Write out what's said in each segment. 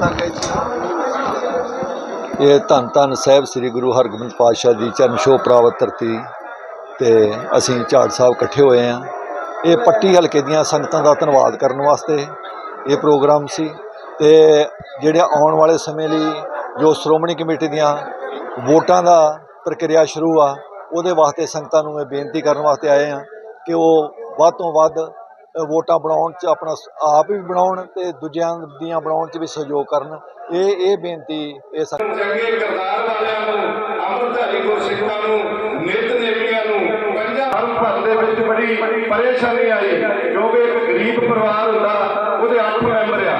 ਕੀਤਾ ਗਿਆ ਜੀ। ਇਹ ਧੰਨ ਧੰਨ ਸਾਹਿਬ ਸ੍ਰੀ ਗੁਰੂ ਹਰਗੋਬਿੰਦ ਪਾਤਸ਼ਾਹ ਦੀ ਚਰਨ ਛੋਹ ਪ੍ਰਾਪਤ ਧਰਤੀ ਤੇ ਅਸੀਂ ਝਾੜ ਸਾਹਿਬ ਇਕੱਠੇ ਹੋਏ ਆ ਇਹ ਪੱਟੀ ਹਲਕੇ ਦੀਆਂ ਸੰਗਤਾਂ ਦਾ ਧੰਨਵਾਦ ਕਰਨ ਵਾਸਤੇ ਇਹ ਪ੍ਰੋਗਰਾਮ ਸੀ ਤੇ ਜਿਹੜੇ ਆਉਣ ਵਾਲੇ ਸਮੇਂ ਲਈ ਜੋ ਸ਼੍ਰੋਮਣੀ ਕਮੇਟੀ ਦੀਆਂ ਵੋਟਾਂ ਦਾ ਪ੍ਰਕਿਰਿਆ ਸ਼ੁਰੂ ਆ, ਉਹਦੇ ਵਾਸਤੇ ਸੰਗਤਾਂ ਨੂੰ ਇਹ ਬੇਨਤੀ ਕਰਨ ਵਾਸਤੇ ਆਏ ਆ ਕਿ ਉਹ ਵੱਧ ਤੋਂ ਵੱਧ ਵੋਟਾਂ ਬਣਾਉਣ 'ਚ ਆਪਣਾ ਆਪ ਵੀ ਬਣਾਉਣ ਤੇ ਦੂਜਿਆਂ ਦੀਆਂ ਬਣਾਉਣ 'ਚ ਵੀ ਸਹਿਯੋਗ ਕਰਨ। ਇਹ ਇਹ ਬੇਨਤੀ ਇਹ ਚੰਗੇ ਕਿਰਦਾਰ ਵਾਲਿਆਂ ਨੂੰ ਅੰਮ੍ਰਿਤਧਾਰੀ ਗੁਰਸਿੱਖਾਂ ਨੂੰ ਨਿਤਨੇਮੀਆਂ ਨੂੰ ਪੰਜਾਂ ਹਰ ਭਰ ਦੇ ਵਿੱਚ ਬੜੀ ਪਰੇਸ਼ਾਨੀ ਆਈ ਕਿਉਂਕਿ ਇੱਕ ਗਰੀਬ ਪਰਿਵਾਰ ਹੁੰਦਾ ਉਹਦੇ 8 ਮੈਂਬਰ ਆ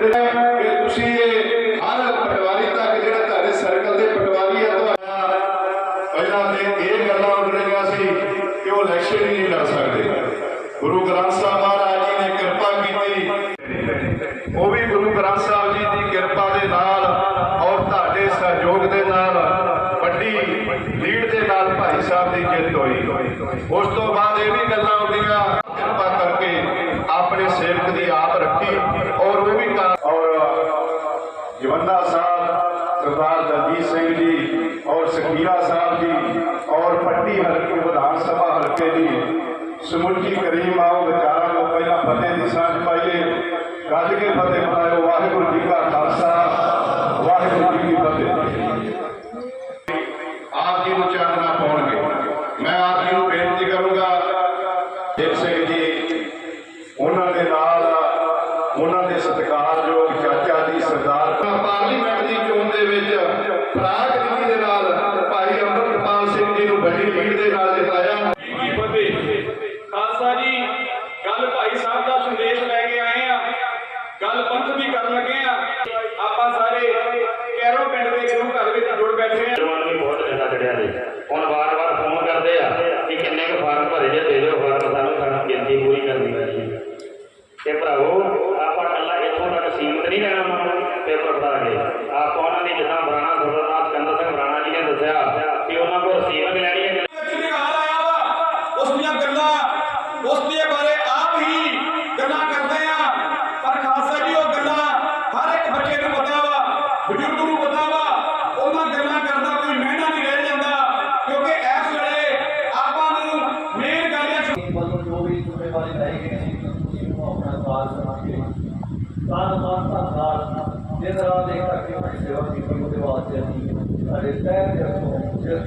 ਤੇ ਇਹ ਤੁਸੀਂ ਇਹ ਹਰ ਪਟਵਾਰੀ ਤੱਕ ਜਿਹੜਾ ਤੁਹਾਡੇ ਸਰਕਲ ਦੇ ਪਟਵਾਰੀ ਆ ਤੁਹਾਡਾ ਪਹਿਲਾਂ ਤੇ ਇਹ ਗੱਲਾਂ ਉੱਡ ਰਹੀਆਂ ਸੀ ਕਿ ਉਹ ਇਲੈਕਸ਼ਨ ਹੀ ਨਹੀਂ ਲੜ ਸਕਦੇ। ਗੁਰੂ ਗ੍ਰੰਥ ਸਾਹਿਬ ਮਹਾਰਾਜ ਜੀ ਨੇ ਕਿਰਪਾ ਕੀਤੀ ਉਹ ਵੀ ਗੁਰੂ ਗ੍ਰੰਥ ਸਾਹਿਬ ਜੀ ਦੀ ਕਿਰਪਾ ਦੇ ਨਾਲ ਔਰ ਤੁਹਾਡੇ ਸਹਿਯੋਗ ਦੇ ਨਾਲ ਵੱਡੀ ਲੀਡ ਦੇ ਨਾਲ ਭਾਈ ਸਾਹਿਬ ਦੀ ਜਿੱਤ ਹੋਈ। ਉਸ ਤੋਂ ਬਾਅਦ ਇਹ ਵੀ ਗੱਲਾਂ ਹੁੰਦੀਆਂ, ਕਿਰਪਾ ਕਰਕੇ ਆਪਣੇ ਸੇਵਕ ਦੀ ਆਪ ਰੱਖੀ ਔਰ ਉਹ ਵੀ ਔਰ ਜਵੰਦਾ ਸਾਹਿਬ, ਸਰਦਾਰ ਦਲਜੀਤ ਸਿੰਘ ਜੀ ਔਰ ਸਕੀਰਾ ਸਾਹਿਬ ਜੀ ਔਰ ਪੱਟੀ ਹਲਕੇ ਵਿਧਾਨ ਸਭਾ ਹਲਕੇ ਦੀ ਸਮੁੱਚੀ ਕਰੀਮ ਆਓ ਵਿਚਾਰਾਂ ਨੂੰ ਪਹਿਲਾਂ ਫਤਿਹ ਦੀ ਸਾਂਝ ਪਾਈਏ ਗੱਜ ਕੇ ਫਤਿਹ ਬੁਲਾਇਓ ਵਾਹਿਗੁਰੂ ਜੀ ਕਾ ਖਾਲਸਾ ਵਾਹਿਗੁਰੂ ਜੀ ਕੀ ਫਤਿਹ ਆਪ ਜੀ ਨੂੰ ਚਾਨਣਾ ਪਾਉਣਗੇ ਮੈਂ ਆਪ ਜੀ ਨੂੰ ਬੇਨਤੀ ਕਰੂੰਗਾ ਦੇਵ ਸਿੰਘ ਜੀ, ਉਹਨਾਂ ਦੇ ਨਾਲ, ਉਹਨਾਂ ਦੇ ਸਤਿਕਾਰਯੋਗ ਚਾਚਾ ਜੀ ਸਰਦਾਰ ਪਾਰਲੀਮੈਂਟ ਦੀ ਚੋਣ ਦੇ ਵਿੱਚ ਪ੍ਰਾਗ ਜੀ ਦੇ ਨਾਲ ਭਾਈ ਅੰਮ੍ਰਿਤਪਾਲ ਸਿੰਘ ਜੀ ਨੂੰ ਵੱਡੀ ਲੀਡ ਦੇ ਨਾਲ ਭਰਾਵੋ ਆਪਾਂ ਇਕੱਲਾ ਇੱਥੋਂ ਤੱਕ ਸੀਮਤ ਨਹੀਂ ਰਹਿਣਾ ਨੂੰ ਪੇਪਰ ਫੜਾ ਕੇ। ਆਪਾਂ ਉਹਨਾਂ ਦੀ ਜਿੱਦਾਂ ਬਰਾਣਾ ਸਰਦਾਰ ਕੰਦਰ ਸਿੰਘ ਬਰਾਣਾ ਜੀ ਨੇ ਦੱਸਿਆ ਕਿ ਉਹਨਾਂ ਕੋਲ ਰਸੀਦ ਲੈਣੀ ਹੈ ਉਸ ਦੀਆਂ ਗੱਲਾਂ ਉਸ ਦੇ ਬਾਰੇ ਆਪ ਹੀ ਗੱਲਾਂ ਕਰਦੇ ਆ। ਪਰ ਖਾਲਸਾ ਜੀ ਉਹ ਗੱਲਾਂ ਹਰ ਇੱਕ ਬੱਚੇ ਨੂੰ ਪਤਾ ਵਾ ਬਜ਼ੁਰਗ ਨੂੰ ਪਤਾ ਵਾ। ਉਹਨਾਂ ਗੱਲਾਂ ਕਰਦਾ ਕੋਈ ਮਹਿਣਾ ਨਹੀਂ ਰਹਿ ਜਾਂਦਾ ਕਿਉਂਕਿ ਇਸ ਵੇਲੇ ਆਪਾਂ ਨੂੰ ਮੇਨ ਗੱਲ ਵੱਲੋਂ ਜੋ ਵੀ ਜ਼ਿੰਮੇਵਾਰੀ ਲਈ ਗਈ ਸੀ ਤੁਸੀਂ ਨੂੰ ਆਪਣਾ ਸਾਥ ਦੇਵਾਂਗੇ ਸਾਥ ਮਾਨ ਧੰਨਵਾਦ ਜਿਸ ਤਰ੍ਹਾਂ ਕਰਕੇ ਆਪਣੀ ਸੇਵਾ ਕੀਤੀ ਉਹਦੇ ਵਾਸਤੇ ਅਸੀਂ ਸਾਡੇ ਤਹਿ ਦਿਲ ਤੋਂ ਸਿਰ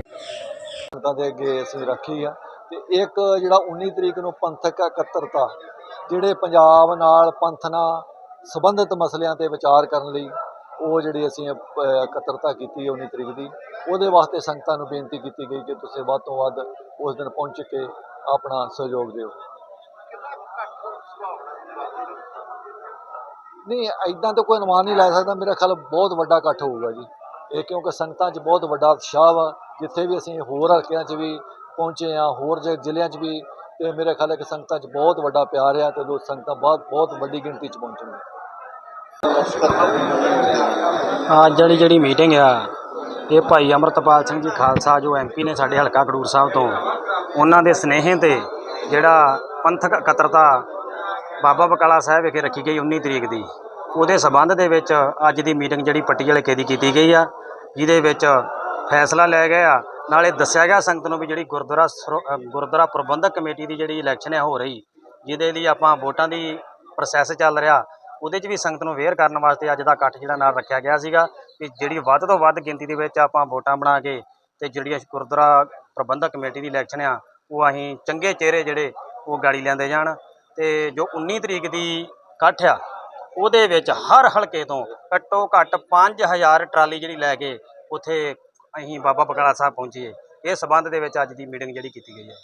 ਸੰਗਤਾਂ ਦੇ ਅੱਗੇ ਅਸੀਂ ਰੱਖੀ ਆ। ਤੇ ਇੱਕ ਜਿਹੜਾ 19 ਤਰੀਕ ਨੂੰ ਪੰਥਕ ਇਕੱਤਰਤਾ, ਜਿਹੜੇ ਪੰਜਾਬ ਨਾਲ ਪੰਥ ਨਾਲ ਸੰਬੰਧਿਤ ਮਸਲਿਆਂ ਤੇ ਵਿਚਾਰ ਕਰਨ ਲਈ ਉਹ ਜਿਹੜੀ ਅਸੀਂ ਇਕੱਤਰਤਾ ਕੀਤੀ ਹੈ 19 ਤਰੀਕ ਦੀ, ਉਹਦੇ ਵਾਸਤੇ ਸੰਗਤਾਂ ਨੂੰ ਬੇਨਤੀ ਕੀਤੀ ਗਈ ਕਿ ਤੁਸੀਂ ਵੱਧ ਤੋਂ ਵੱਧ ਉਸ ਦਿਨ ਪਹੁੰਚ ਕੇ ਆਪਣਾ ਸਹਿਯੋਗ ਦਿਓ। ਨਹੀਂ ਐਦਾਂ ਤਾਂ ਕੋਈ ਅਨੁਮਾਨ ਨਹੀਂ ਲਾ ਸਕਦਾ। ਮੇਰਾ ਖਿਆਲ ਬਹੁਤ ਵੱਡਾ ਇਕੱਠ ਹੋਊਗਾ ਜੀ। ਇਹ ਕਿਉਂਕਿ ਸੰਗਤਾਂ 'ਚ ਬਹੁਤ ਵੱਡਾ ਉਤਸ਼ਾਹ ਵਾ। ਜਿੱਥੇ ਵੀ ਅਸੀਂ ਹੋਰ ਹਲਕਿਆਂ 'ਚ ਵੀ ਪਹੁੰਚੇ ਆ ਹੋਰ ਜ਼ਿਲ੍ਹਿਆਂ 'ਚ ਵੀ, ਤੇ ਮੇਰੇ ਖਿਆਲ ਹੈ ਕਿ ਸੰਗਤਾਂ 'ਚ ਬਹੁਤ ਵੱਡਾ ਪਿਆਰ ਆ ਤੇ ਲੋਕ ਸੰਗਤਾਂ ਬਹੁਤ ਬਹੁਤ ਵੱਡੀ ਗਿਣਤੀ 'ਚ ਪਹੁੰਚਣਗੇ ਅੱਜ ਵਾਲੀ ਜਿਹੜੀ ਮੀਟਿੰਗ ਆ, ਇਹ ਭਾਈ ਅਮਰਤਪਾਲ ਸਿੰਘ ਜੀ ਖਾਲਸਾ, ਜੋ ਐਮਪੀ ਨੇ ਸਾਡੇ ਹਲਕਾ ਖਡੂਰ ਸਾਹਿਬ ਤੋਂ, ਉਹਨਾਂ ਦੇ ਸਨੇਹ ਤੇ ਜਿਹੜਾ ਪੰਥਕ ਇਕੱਤਰਤਾ ਬਾਬਾ ਬਕਾਲਾ ਸਾਹਿਬ ਵਿਖੇ ਰੱਖੀ ਗਈ 19 ਤਰੀਕ ਦੀ। ਉਹਦੇ ਸਬੰਧ ਦੇ ਵਿੱਚ ਅੱਜ ਦੀ ਮੀਟਿੰਗ ਜਿਹੜੀ ਪੱਟੀ ਹਲਕੇ ਦੀ ਕੀਤੀ ਗਈ ਆ, ਜਿਹਦੇ ਵਿੱਚ ਫੈਸਲਾ ਲਿਆ ਗਿਆ। ਨਾਲੇ ਦੱਸਿਆ ਗਿਆ ਸੰਗਤ ਨੂੰ ਵੀ ਜਿਹੜੀ ਗੁਰਦੁਆਰਾ ਸਰੋ- ਗੁਰਦੁਆਰਾ ਪ੍ਰਬੰਧਕ ਕਮੇਟੀ ਦੀ ਜਿਹੜੀ ਇਲੈਕਸ਼ਨ ਹੈ ਹੋ ਰਹੀ, ਜਿਹਦੇ ਲਈ ਆਪਾਂ ਵੋਟਾਂ ਦੀ ਪ੍ਰੋਸੈਸ ਚੱਲ ਰਿਹਾ। ਉਹਦੇ 'ਚ ਵੀ ਸੰਗਤ ਨੂੰ ਅਵੇਅਰ ਕਰਨ ਵਾਸਤੇ ਅੱਜ ਦਾ ਇਕੱਠ ਜਿਹੜਾ ਨਾਲ ਰੱਖਿਆ ਗਿਆ ਸੀਗਾ ਕਿ ਜਿਹੜੀ ਵੱਧ ਤੋਂ ਵੱਧ ਗਿਣਤੀ ਦੇ ਵਿੱਚ ਆਪਾਂ ਵੋਟਾਂ ਬਣਾ ਕੇ ਤੇ ਜਿਹੜੀ ਗੁਰਦੁਆਰਾ ਪ੍ਰਬੰਧਕ ਕਮੇਟੀ ਦੀ ਇਲੈਕਸ਼ਨ ਆ, ਉਹ ਅਸੀਂ ਚੰਗੇ ਚਿਹਰੇ ਜਿਹੜੇ ਉਹ ਗਾੜੀ ਲੈਂਦੇ ਜਾਣ। ਤੇ ਜੋ 19 ਤਰੀਕ ਦੀ ਇਕੱਠ ਆ, ਉਹਦੇ ਵਿੱਚ ਹਰ ਹਲਕੇ ਤੋਂ ਘੱਟੋ ਘੱਟ 5000 ਟਰਾਲੀ ਜਿਹੜੀ ਲੈ ਕੇ ਉੱਥੇ ਅਸੀਂ ਬਾਬਾ ਬਕਾਲਾ ਸਾਹਿਬ ਪਹੁੰਚੀਏ। ਇਸ ਸਬੰਧ ਦੇ ਵਿੱਚ ਅੱਜ ਦੀ ਮੀਟਿੰਗ ਜਿਹੜੀ ਕੀਤੀ ਗਈ ਹੈ।